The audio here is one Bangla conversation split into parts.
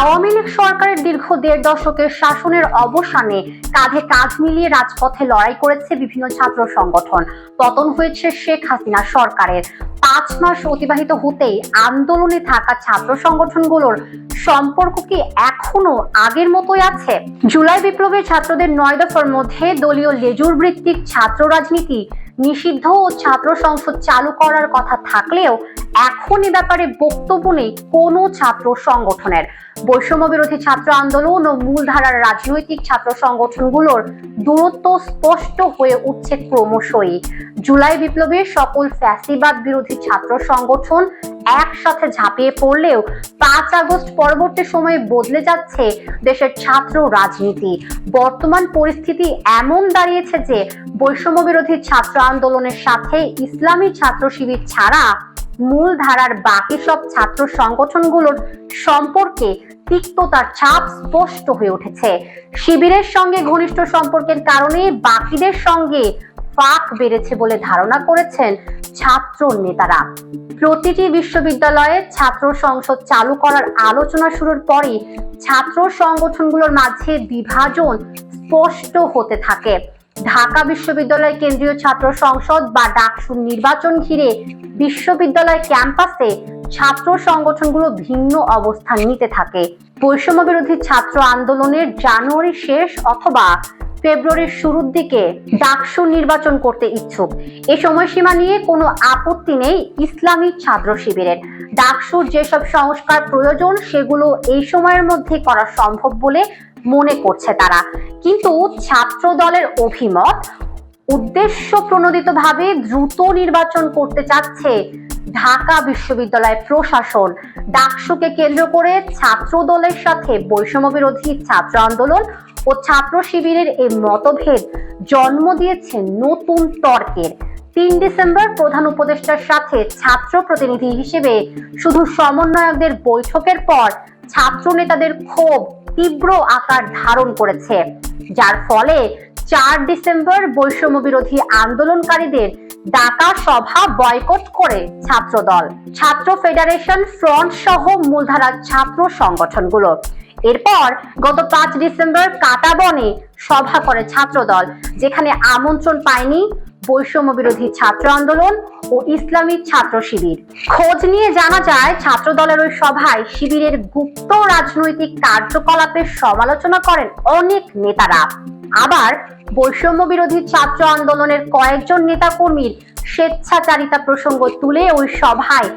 আওয়ামী লীগ সরকারের দীর্ঘ দেড় দশকের শাসনের অবসানে কাঁধে কাঁধ মিলিয়ে রাজপথে লড়াই করেছে বিভিন্ন ছাত্র সংগঠন। পতন হয়েছে শেখ হাসিনা সরকারের। পাঁচ মাস অতিবাহিত হতেই আন্দোলনে থাকা ছাত্র সংগঠনগুলোর সম্পর্ক কি এখনও আগের মতোই আছে? জুলাই বিপ্লবের ছাত্রদের নয় দফার মধ্যে দলীয় লেজুর ভিত্তিক ছাত্র রাজনীতি নিষিদ্ধ ও ছাত্র সংসদ চালু করার কথা থাকলেও এখন এ ব্যাপারে বক্তব্য নেই কোনো ছাত্র সংগঠনের। বৈষম্য বিরোধী ছাত্র আন্দোলন ও মূলধারার রাজনৈতিক ছাত্র সংগঠনগুলোর দূরত্ব স্পষ্ট হয়ে উঠছে ক্রমশই। জুলাই বিপ্লবে সকল ফ্যাসিবাদ বিরোধী ছাত্র সংগঠন একসাথে ঝাঁপিয়ে পড়লেও পাঁচ আগস্ট পরবর্তী সময়ে বদলে যাচ্ছে দেশের ছাত্র রাজনীতি। বর্তমান পরিস্থিতি এমন দাঁড়িয়েছে যে বৈষম্য বিরোধী ছাত্র আন্দোলনের সাথে ইসলামী ছাত্র শিবির ছাড়া মূল ধারার বাকি সব ছাত্র সংগঠনগুলোর সম্পর্কে তিক্ততার ছাপ স্পষ্ট হয়ে উঠেছে। শিবিরের সঙ্গে ঘনিষ্ঠ সম্পর্কের কারণে বাকিদের সঙ্গে ফাঁক বেড়েছে বলে ধারণা করেছেন ছাত্র নেতারা। প্রতিটি বিশ্ববিদ্যালয়ে ছাত্র সংসদ চালু করার আলোচনা শুরুর পরই ছাত্র সংগঠনগুলোর মাঝে বিভাজন স্পষ্ট হতে থাকে। ঢাকা বিশ্ববিদ্যালয় কেন্দ্রীয় ছাত্র সংসদ বা ডাকসুর নির্বাচন ঘিরে বিশ্ববিদ্যালয় ক্যাম্পাসে ছাত্র সংগঠনগুলো ভিন্ন অবস্থান নিতে থাকে। বৈষম্য বিরোধী ছাত্র আন্দোলনের জানুয়ারি শেষ অথবা ফেব্রুয়ারির শুরুর দিকে ডাকসু নির্বাচন করতে ইচ্ছুক। এ সময়সীমা নিয়ে কোনো আপত্তি নেই ইসলামী ছাত্র শিবিরের। ডাকসুর যেসব সংস্কার প্রয়োজন, সেগুলো এই সময়ের মধ্যে করা সম্ভব বলে মনে করছে তারা। কিন্তু ছাত্র দলের অভিমত, উদ্দেশ্য প্রণোদিতভাবে দ্রুত নির্বাচন করতে চাচ্ছে ঢাকা বিশ্ববিদ্যালয় প্রশাসন। ডাকসুকে কেন্দ্র করে ছাত্র দলের সাথে বৈষম্য বিরোধী ছাত্র আন্দোলন ও ছাত্র শিবিরের এই মতভেদ জন্ম দিয়েছে নতুন তর্কের। তিন ডিসেম্বর প্রধান উপদেষ্টার সাথে ছাত্র প্রতিনিধি হিসেবে শুধু সমন্বয়কদের বৈঠকের পর ছাত্র নেতাদের ক্ষোভ তীব্র আকার ধারণ করেছে। যার ফলে চার ডিসেম্বর বৈষম্য বিরোধী আন্দোলনকারীদের ডাকা সভা বয়কট করে ছাত্রদল। ছাত্র ফেডারেশন ফ্রন্ট সহ মূলধারার ছাত্র সংগঠনগুলো। এরপর গত পাঁচ ডিসেম্বর কাটাবনে সভা করে ছাত্রদল, যেখানে আমন্ত্রণ পায়নি বৈষম্য বিরোধী ছাত্র আন্দোলন ও ইসলামী ছাত্র শিবির। খোঁজ নিয়ে জানা যায় ছাত্র দলের ওই সভায় শিবিরের গুপ্ত রাজনৈতিক কার্যকলাপের সমালোচনা করেন অনেক নেতারা। আবার বৈষম্য বিরোধী ছাত্র আন্দোলনের কয়েকজন নেতাকর্মীর স্বেচ্ছাচারিতা প্রসঙ্গ তুলে ওই সভায়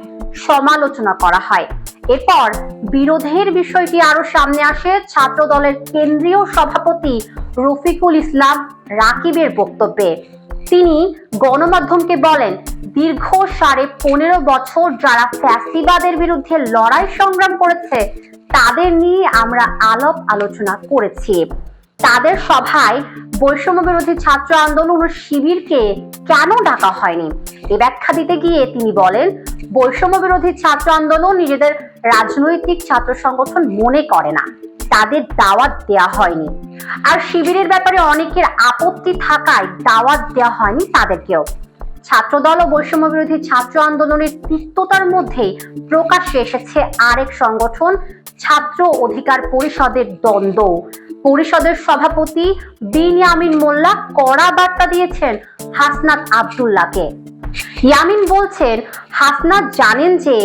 সমালোচনা করা হয়। এরপর বিরোধের বিষয়টি আরও সামনে আসে। ছাত্র দলের কেন্দ্রীয় সভাপতি রফিকুল ইসলাম রাকিবের বক্তব্যে। তিনি গণমাধ্যমকে বলেন, দীর্ঘ সাড়ে পনেরো বছর যারা ফ্যাসিবাদের বিরুদ্ধে লড়াই সংগ্রাম করেছে, তাদের নিয়ে আমরা আলাপ আলোচনা করেছি। তাদের সভায় বৈষম্য বিরোধী ছাত্র আন্দোলন ও শিবিরকে কেন ডাকা হয়নি? এ ব্যাখ্যা দিতে গিয়ে তিনি বলেন, বৈষম্য বিরোধী ছাত্র আন্দোলন নিজেদের রাজনৈতিক ছাত্র সংগঠন মনে করে না। তাদের দাওয়াত দেয়া হয়নি। আর শিবিরের ব্যাপারে অনেকের আপত্তি থাকায় দাওয়াত দেওয়া হয়নি তাদেরকেও। ছাত্রদল ও বৈষম্য বিরোধী ছাত্র আন্দোলনের তিক্ততার মধ্যে প্রকাশ্যে এসেছে আরেক সংগঠন, ছাত্র অধিকার পরিষদের দ্বন্দ্ব। পরিষদের সভাপতি বিনিয়ামিন মোল্লা কড়া বার্তা দিয়েছেন হাসনাত আবদুল্লাহকে। ইয়ামিন বলছেন, হাসনাত জানেন যে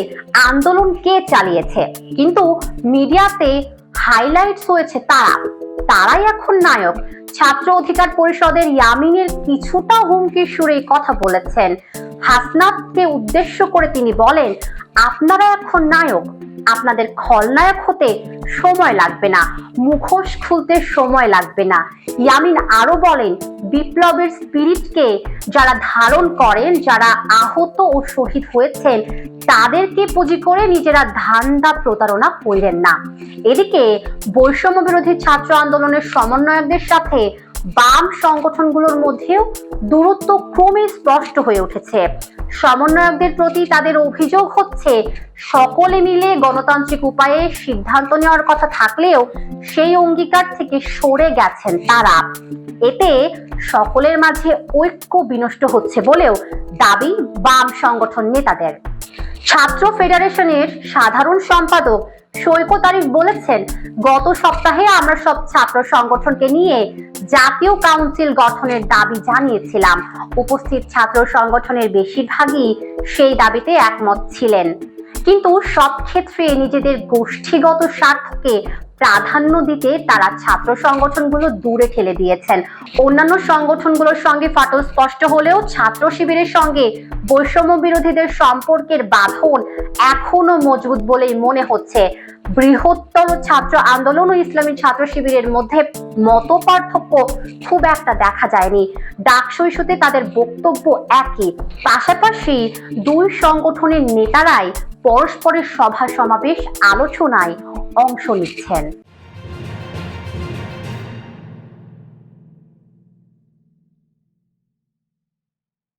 আন্দোলন কে চালিয়েছে, কিন্তু মিডিয়াতে হাইলাইটস হয়েছে তারা। তারাই এখন নায়ক। ছাত্র অধিকার পরিষদের ইয়ামিনের কিছুটা হুমকির সুরে কথা বলেছেন। হাসনাতকে উদ্দেশ্য করে তিনি বলেন, আপনারা এখন নায়ক, আপনাদের খলনায়ক হতে সময় লাগবে না, মুখোশ খুলতে সময় লাগবে না। ইয়ামিন আরও বলেন বিপ্লবের স্পিরিটকে যারা ধারণ করেন, যারা আহত ও শহীদ হয়েছেন, তাদেরকে পুঁজি করে নিজেরা ধান্দা প্রতারণা করিলেন না। এদিকে বৈষম্য বিরোধী ছাত্র আন্দোলনের সমন্বয়কদের সাথে বাম সংগঠনগুলোর মধ্যেও দূরত্ব ক্রমে স্পষ্ট হয়ে উঠেছে। সমন্বয়কদের প্রতি তাদের অভিযোগ হচ্ছে, সকলে মিলে গণতান্ত্রিক উপায়ে সিদ্ধান্ত নেওয়ার কথা থাকলেও সেই অঙ্গীকার থেকে সরে গেছেন তারা। এতে সকলের মাঝে ঐক্য বিনষ্ট হচ্ছে বলেও দাবি বাম সংগঠন নেতাদের। ছাত্র ফেডারেশনের সাধারণ সম্পাদক সৈকত আরিফ বলেছেন, গত সপ্তাহে আমরা সব ছাত্র সংগঠনকে নিয়ে জাতীয় কাউন্সিল গঠনের দাবি জানিয়েছিলাম। উপস্থিত ছাত্র সংগঠনের বেশিরভাগই সেই দাবিতে একমত ছিলেন। কিন্তু সব ক্ষেত্রে নিজেদের গোষ্ঠীগত স্বার্থকে প্রাধান্য দিতে তারা ছাত্র সংগঠনগুলো দূরে ঠেলে দিয়েছেন। অন্যান্য সংগঠনগুলোর সঙ্গে ফাটল স্পষ্ট হলেও ছাত্র শিবিরের সঙ্গে বৈষম্য বিরোধীদের সম্পর্কের বাঁধন এখনও মজবুত বলেই মনে হচ্ছে। বৃহত্তর ছাত্র আন্দোলন ও ইসলামী ছাত্র শিবিরের মধ্যে মত পার্থক্য খুব একটা দেখা যায়নি। ডাকসু ইস্যুতে তাদের বক্তব্য একই। পাশাপাশি দুই সংগঠনের নেতারাই পরস্পরের সভা সমাবেশ আলোচনায় অংশ নিচ্ছেন